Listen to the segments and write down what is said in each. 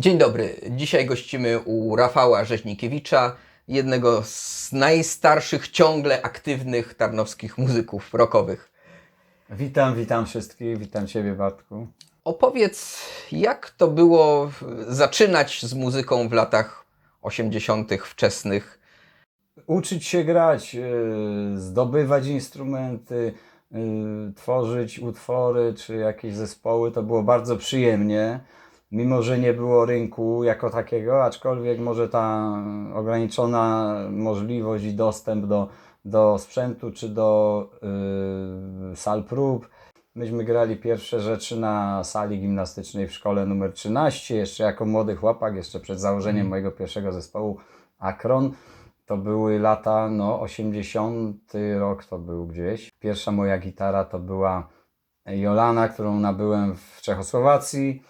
Dzień dobry. Dzisiaj gościmy u Rafała Rzeźnikiewicza, jednego z najstarszych, ciągle aktywnych tarnowskich muzyków rockowych. Witam, witam wszystkich, witam Ciebie Bartku. Opowiedz, jak to było zaczynać z muzyką w latach 80. wczesnych? Uczyć się grać, yy, zdobywać instrumenty, yy, tworzyć utwory czy jakieś zespoły, to było bardzo przyjemnie. Mimo, że nie było rynku jako takiego, aczkolwiek może ta ograniczona możliwość i dostęp do, do sprzętu czy do yy, sal prób. Myśmy grali pierwsze rzeczy na sali gimnastycznej w szkole numer 13, jeszcze jako młody chłopak, jeszcze przed założeniem mojego pierwszego zespołu Akron. To były lata, no 80 rok to był gdzieś. Pierwsza moja gitara to była Jolana, którą nabyłem w Czechosłowacji.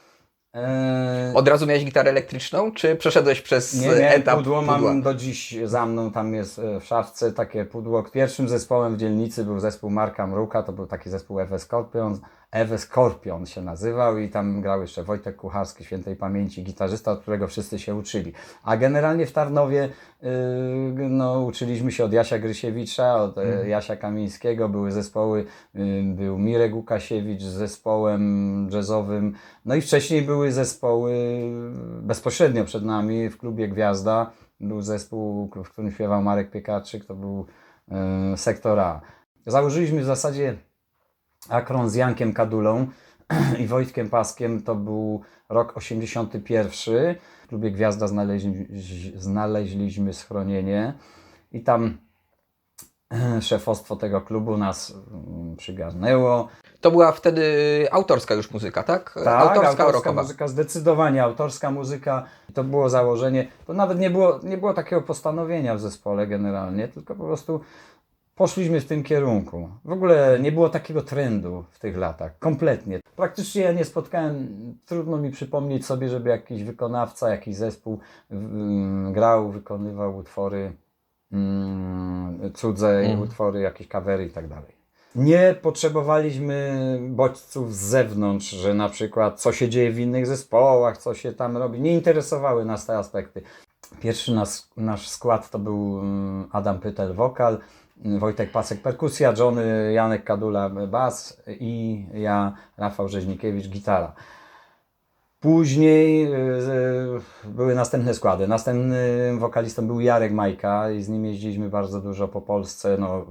Eee, Od razu miałeś gitarę elektryczną, czy przeszedłeś przez nie miałem etap pudło, pudła? mam do dziś za mną, tam jest e, w szafce takie pudło. Pierwszym zespołem w dzielnicy był zespół Marka Mruka, to był taki zespół Ewe Scorpion, Ewe Scorpion się nazywał i tam grał jeszcze Wojtek Kucharski, świętej pamięci, gitarzysta, od którego wszyscy się uczyli. A generalnie w Tarnowie yy, no, uczyliśmy się od Jasia Grysiewicza, od e, Jasia Kamińskiego, były zespoły, yy, był Mirek Łukasiewicz z zespołem jazzowym, no i wcześniej były zespoły bezpośrednio przed nami w klubie Gwiazda. Był zespół, w którym śpiewał Marek Piekarczyk, to był e, sektor A. Założyliśmy w zasadzie Akron z Jankiem Kadulą i Wojtkiem Paskiem. To był rok 81. W klubie Gwiazda znaleźli, znaleźliśmy schronienie i tam szefostwo tego klubu nas mm, przygarnęło. To była wtedy autorska już muzyka, tak? Tak, autorska, rockowa. muzyka, zdecydowanie autorska muzyka. To było założenie. To nawet nie było, nie było takiego postanowienia w zespole generalnie, tylko po prostu poszliśmy w tym kierunku. W ogóle nie było takiego trendu w tych latach, kompletnie. Praktycznie ja nie spotkałem, trudno mi przypomnieć sobie, żeby jakiś wykonawca, jakiś zespół mm, grał, wykonywał utwory mm, cudze, Mhm. utwory, jakieś kawery i tak dalej. Nie potrzebowaliśmy bodźców z zewnątrz, że na przykład co się dzieje w innych zespołach, co się tam robi. Nie interesowały nas te aspekty. Pierwszy nas, nasz skład to był mm, Adam Pytel wokal, mm, Wojtek Pasek perkusja, Johnny Janek Kadula bas i ja Rafał Rzeźnikiewicz gitara. Później yy, były następne składy. Następnym wokalistą był Jarek Majka i z nim jeździliśmy bardzo dużo po Polsce, no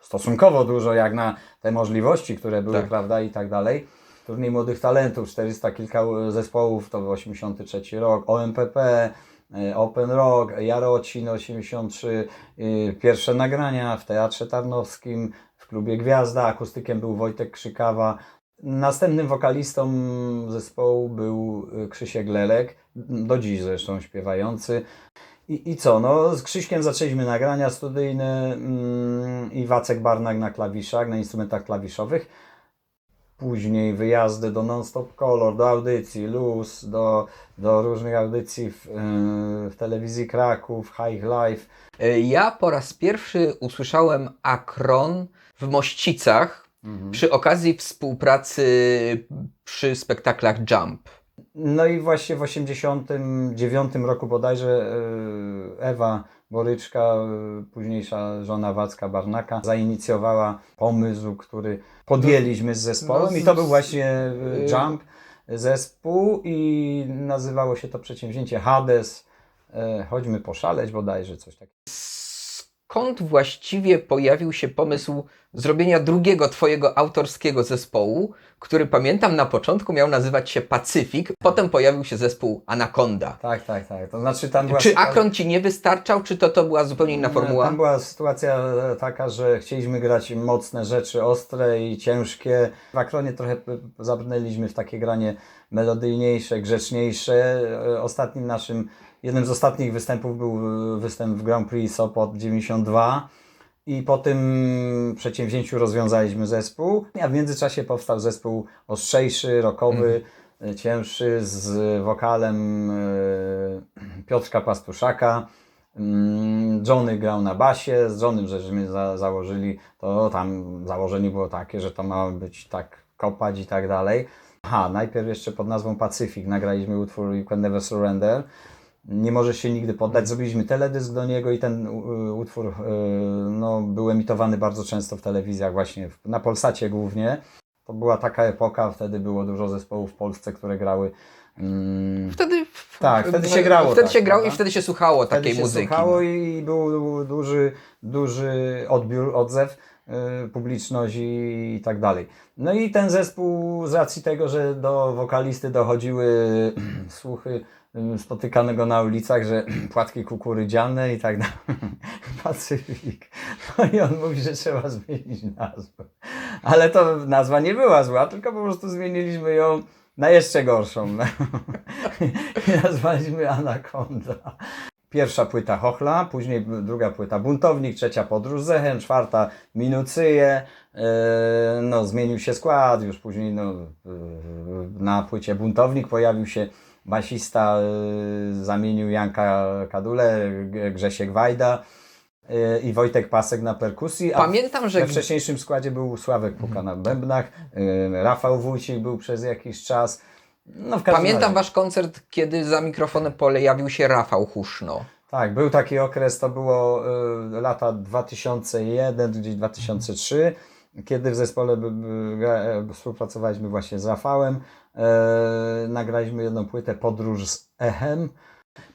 stosunkowo dużo jak na te możliwości, które były, Tak. prawda, i tak dalej. Turniej Młodych Talentów, 400 kilka zespołów, to był 83 rok, OMPP, Open Rock, Jarocin 83, y, pierwsze nagrania w Teatrze Tarnowskim, w klubie Gwiazda, akustykiem był Wojtek Krzykawa. Następnym wokalistą zespołu był y, Krzysiek Lelek, do dziś zresztą śpiewający. I, I co, no z Krzyśkiem zaczęliśmy nagrania studyjne mm, i Wacek Barnak na klawiszach, na instrumentach klawiszowych. Później wyjazdy do Non-Stop Color, do audycji Luz, do, do różnych audycji w, yy, w telewizji Kraków, High Life. Y, Ja po raz pierwszy usłyszałem Akron w Mościcach przy okazji współpracy przy spektaklach Jump. No i właśnie w 89 roku bodajże yy, Ewa Boryczka, yy, późniejsza żona Wacka Barnaka, zainicjowała pomysł, który podjęliśmy z zespołem No, i to był właśnie yy, yy, Jump zespół i nazywało się to przedsięwzięcie Hades. Chodźmy poszaleć bodajże, coś takiego. Skąd właściwie pojawił się pomysł zrobienia drugiego twojego autorskiego zespołu, który pamiętam na początku miał nazywać się Pacyfik, potem pojawił się zespół Anaconda. Tak, tak, tak. To znaczy tam była Czy sytuacja- Akron ci nie wystarczał, czy to, to była zupełnie inna formuła? Tam była sytuacja e, taka, że chcieliśmy grać mocne rzeczy, ostre i ciężkie. W Akronie trochę zabrnęliśmy w takie granie melodyjniejsze, grzeczniejsze. E, Ostatnim naszym, jednym z ostatnich występów był e, występ w Grand Prix Sopot 92. I po tym przedsięwzięciu rozwiązaliśmy zespół, a w międzyczasie powstał zespół ostrzejszy, rockowy, e, cięższy, z wokalem e, Piotrka Pastuszaka. Mm, Johnny grał na basie, z Johnem żeśmy za, założyli, to tam założenie było takie, że to ma być tak kopać i tak dalej. Aha, najpierw jeszcze pod nazwą Pacyfik nagraliśmy utwór You Can Never Surrender. Nie możesz się nigdy poddać. Zrobiliśmy teledysk do niego i ten utwór y, no, był emitowany bardzo często w telewizjach, właśnie na Polsacie głównie. To była taka epoka, wtedy było dużo zespołów w Polsce, które grały. mm, Wtedy, Tak, wtedy się grało, Wtedy tak, się grało i wtedy się słuchało Wtedy takiej się muzyki. słuchało i był duży, duży odbiór, odzew, publiczność i, tak dalej. No i ten zespół z racji tego, że do wokalisty dochodziły słuchy y, spotykanego na ulicach, że płatki kukurydziane i tak dalej. Pacyfik. No i on mówi, że trzeba zmienić nazwę. Ale to nazwa nie była zła, tylko po prostu zmieniliśmy ją na jeszcze gorszą. I nazwaliśmy Anaconda. Pierwsza płyta Hochla, później druga płyta Buntownik, trzecia Podróż Zechem, czwarta Minucyje. Yy, no, zmienił się skład, już później no, yy, na płycie Buntownik pojawił się basista, yy, zamienił Janka Kadule, Grzesiek Wajda i Wojtek Pasek na perkusji. a Pamiętam, że we wcześniejszym składzie był Sławek Puka na bębnach, Rafał Wójcik był przez jakiś czas. No, Pamiętam razie. wasz koncert, kiedy za mikrofonem pojawił się Rafał Huszno. Tak, był taki okres, to było y, lata 2001, gdzieś 2003, kiedy w zespole by, by, e, współpracowaliśmy właśnie z Rafałem. E, nagraliśmy jedną płytę Podróż z Echem.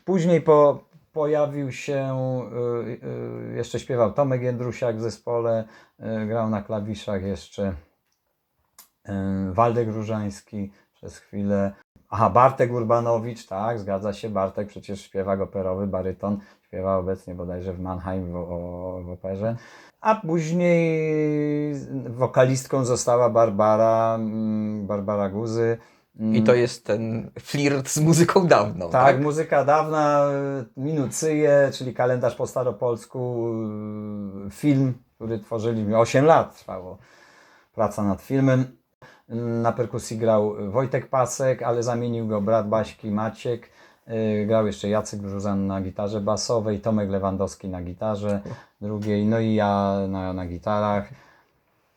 Później po, pojawił się, y, y, jeszcze śpiewał Tomek Jędrusiak w zespole, y, grał na klawiszach jeszcze Waldek Różański przez chwilę. Aha, Bartek Urbanowicz, tak, zgadza się, Bartek przecież śpiewak operowy, baryton, śpiewa obecnie bodajże w Mannheim w, o, w operze. A później wokalistką została Barbara, mm, Barbara Guzy. I to jest ten flirt z muzyką dawną. tak, Tak, muzyka dawna, minucyje, czyli kalendarz po staropolsku, film, który tworzyliśmy, 8 lat trwało praca nad filmem. Na perkusji grał Wojtek Pasek, ale zamienił go brat Baśki Maciek. Y, Grał jeszcze Jacek Brzuzan na gitarze basowej, Tomek Lewandowski na gitarze drugiej, no i ja na, na gitarach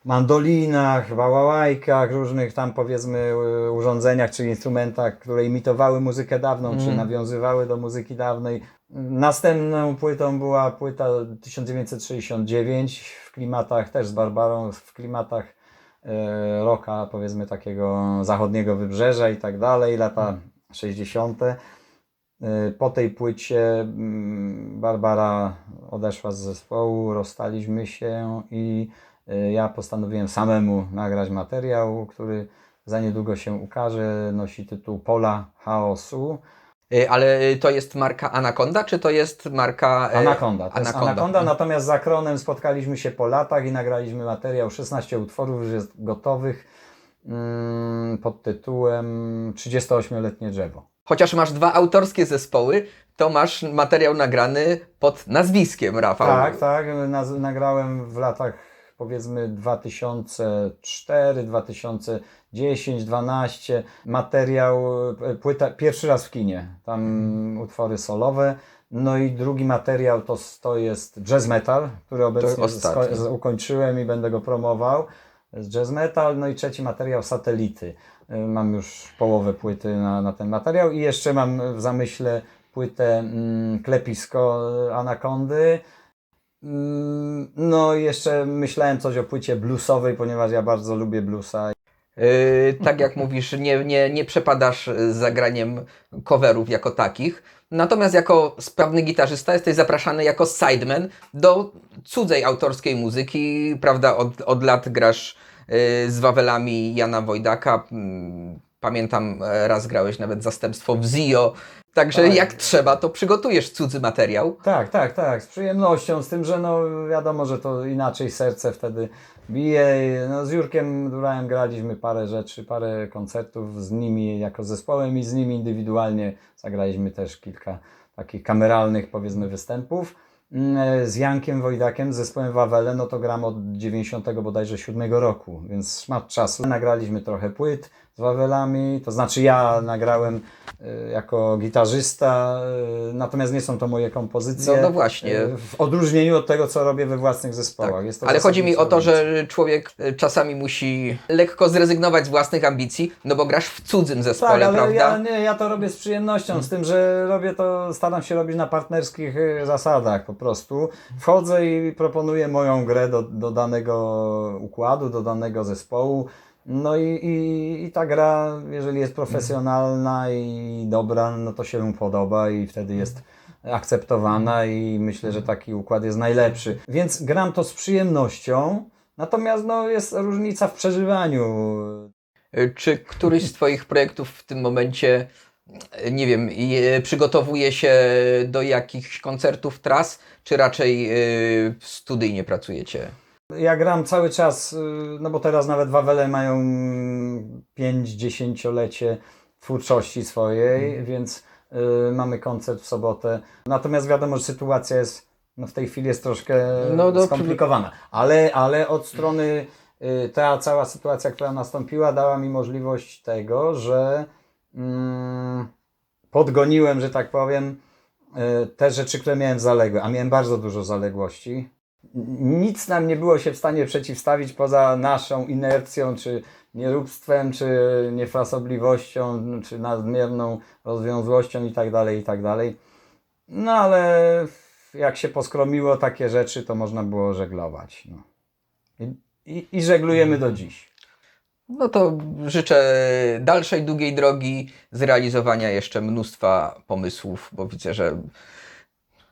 mandolinach, bałałajkach, różnych tam powiedzmy y, urządzeniach czy instrumentach, które imitowały muzykę dawną, czy Mm. nawiązywały do muzyki dawnej. Następną płytą była płyta 1969 w klimatach też z Barbarą, w klimatach e, rocka powiedzmy takiego zachodniego wybrzeża i tak dalej, lata 60. E, Po tej płycie mm, Barbara odeszła z zespołu, rozstaliśmy się i e, ja postanowiłem samemu nagrać materiał, który za niedługo się ukaże. Nosi tytuł Pola Chaosu. Y, Ale to jest marka Anaconda, czy to jest marka... e, Anaconda. To jest Anaconda. Anaconda, natomiast za Kronem spotkaliśmy się po latach i nagraliśmy materiał. 16 utworów już jest gotowych mm, pod tytułem 38-letnie drzewo. Chociaż masz dwa autorskie zespoły, to masz materiał nagrany pod nazwiskiem Rafał. Tak, tak. Naz- nagrałem w latach powiedzmy 2004, 2010, 12 materiał, e, płyta, pierwszy raz w kinie, tam Mhm. utwory solowe. No i drugi materiał to, to jest jazz metal, który obecnie ukończyłem i będę go promował. To jest jazz metal. No i trzeci materiał satelity. Y, Mam już połowę płyty na, na ten materiał i jeszcze mam w zamyśle płytę mm, Klepisko Anakondy. Mm, No i jeszcze myślałem coś o płycie bluesowej, ponieważ ja bardzo lubię bluesa. Y, tak jak mówisz, nie, nie, nie przepadasz za graniem coverów jako takich. Natomiast jako sprawny gitarzysta jesteś zapraszany jako sideman do cudzej autorskiej muzyki, prawda? Od, od lat grasz y, z Wawelami Jana Wojdaka. Mm, Pamiętam, e, raz grałeś nawet zastępstwo w Zio. Także Tak. jak trzeba, to przygotujesz cudzy materiał. Tak, tak, tak, z przyjemnością, z tym, że no wiadomo, że to inaczej serce wtedy bije. No, z Jurkiem Durałem graliśmy parę rzeczy, parę koncertów z nimi jako zespołem i z nimi indywidualnie zagraliśmy też kilka takich kameralnych powiedzmy występów. Mm, Z Jankiem Wojdakiem, z zespołem Wawele, no to gram od 90 bodajże 7 roku, więc szmat czasu. Nagraliśmy trochę płyt, z Wawelami, to znaczy ja nagrałem y, jako gitarzysta, y, natomiast nie są to moje kompozycje. No, no właśnie. y, W odróżnieniu od tego, co robię we własnych zespołach. Tak. Ale chodzi mi o to, że człowiek czasami musi lekko zrezygnować z własnych ambicji, no bo grasz w cudzym zespole, Tak, ale prawda? ja, nie, ja to robię z przyjemnością, z tym, że robię to, staram się robić na partnerskich zasadach po prostu. Wchodzę i proponuję moją grę do, do danego układu, do danego zespołu. No i, i, i ta gra, jeżeli jest profesjonalna i dobra, no to się mu podoba i wtedy jest akceptowana i myślę, że taki układ jest najlepszy. Więc gram to z przyjemnością, natomiast no, jest różnica w przeżywaniu. E, Czy któryś z Twoich projektów w tym momencie, nie wiem, je- przygotowuje się do jakichś koncertów, tras, czy raczej e, studyjnie pracujecie? Ja gram cały czas, y, no bo teraz nawet Wawele mają 5-10-lecie twórczości swojej, więc y, mamy koncert w sobotę. Natomiast wiadomo, że sytuacja jest, no w tej chwili jest troszkę No, no, skomplikowana. Ale, ale od strony y, ta cała sytuacja, która nastąpiła, dała mi możliwość tego, że mm, podgoniłem, że tak powiem, y, te rzeczy, które miałem zaległe, a miałem bardzo dużo zaległości nic nam nie było się w stanie przeciwstawić poza naszą inercją, czy nieróbstwem, czy niefrasobliwością, czy nadmierną rozwiązłością i tak dalej, i tak. No ale jak się poskromiło takie rzeczy, to można było żeglować. No. I, i, I żeglujemy do dziś. No to życzę dalszej, długiej drogi, zrealizowania jeszcze mnóstwa pomysłów, bo widzę, że,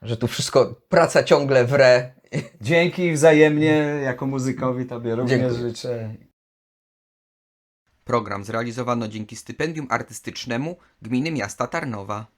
że tu wszystko, praca ciągle wre. Dzięki wzajemnie, jako muzykowi Tobie również Dziękuję. życzę. Program zrealizowano dzięki stypendium artystycznemu Gminy Miasta Tarnowa.